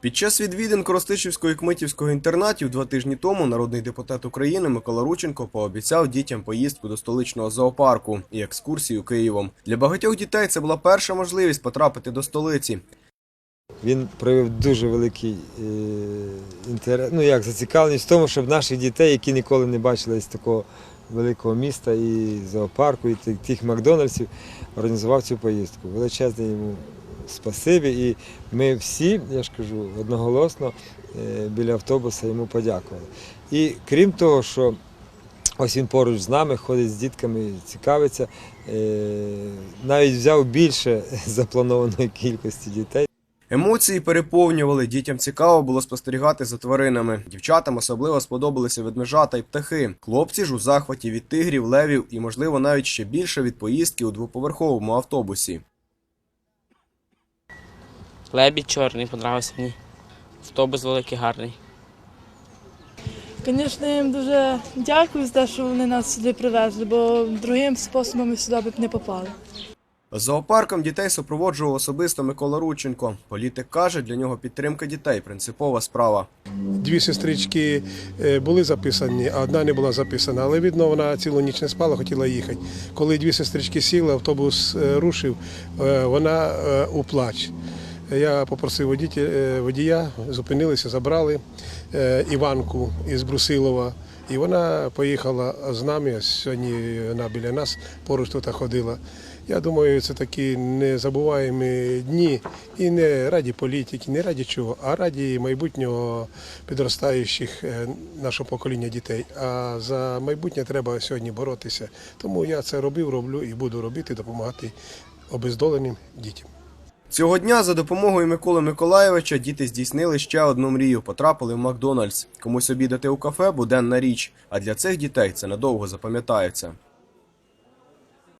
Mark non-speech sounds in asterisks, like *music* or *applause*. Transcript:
Під час відвідин Коростишівського і Кмитівського інтернатів два тижні тому народний депутат України Микола Рученко пообіцяв дітям поїздку до столичного зоопарку і екскурсію Києвом. Для багатьох дітей це була перша можливість потрапити до столиці. Він проявив дуже великий е, інтерес, ну як зацікавленість в тому, щоб наших дітей, які ніколи не бачили з такого великого міста і зоопарку, і тих, Макдональдсів, організував цю поїздку. Величезне йому спасибі. І ми всі, я ж кажу, одноголосно е, біля автобуса йому подякували. І крім того, що ось він поруч з нами ходить з дітками, цікавиться, е, навіть взяв більше *laughs* запланованої кількості дітей. Емоції переповнювали, дітям цікаво було спостерігати за тваринами. Дівчатам особливо сподобалися ведмежата і птахи. Хлопці ж у захваті від тигрів, левів і, можливо, навіть ще більше від поїздки у двоповерховому автобусі. Лебідь чорний подобався мені. Автобус великий гарний. Звісно, я їм дуже дякую за те, що вони нас сюди привезли, бо другим способом ми сюди б не попали. Зоопарком дітей супроводжував особисто Микола Рученко. Політик каже, для нього підтримка дітей принципова справа. Дві сестрички е, були записані, а одна не була записана. Але видно, вона цілу ніч не спала, хотіла їхати. Коли дві сестрички сіли, автобус е, рушив, е, вона у плач. Я попросив е, водія, зупинилися, забрали е, Іванку із Брусилова. І вона поїхала з нами. Сьогодні вона біля нас поруч тут ходила. Я думаю, це такі незабуваємі дні і не раді політики, не раді чого, а раді майбутнього підростаючих е, нашого покоління дітей. А за майбутнє треба сьогодні боротися. Тому я це робив, роблю і буду робити, допомагати обездоленим дітям. Цього дня за допомогою Миколи Миколаєвича діти здійснили ще одну мрію. Потрапили в Макдональдс. Комусь обідати у кафе буденна річ. А для цих дітей це надовго запам'ятається.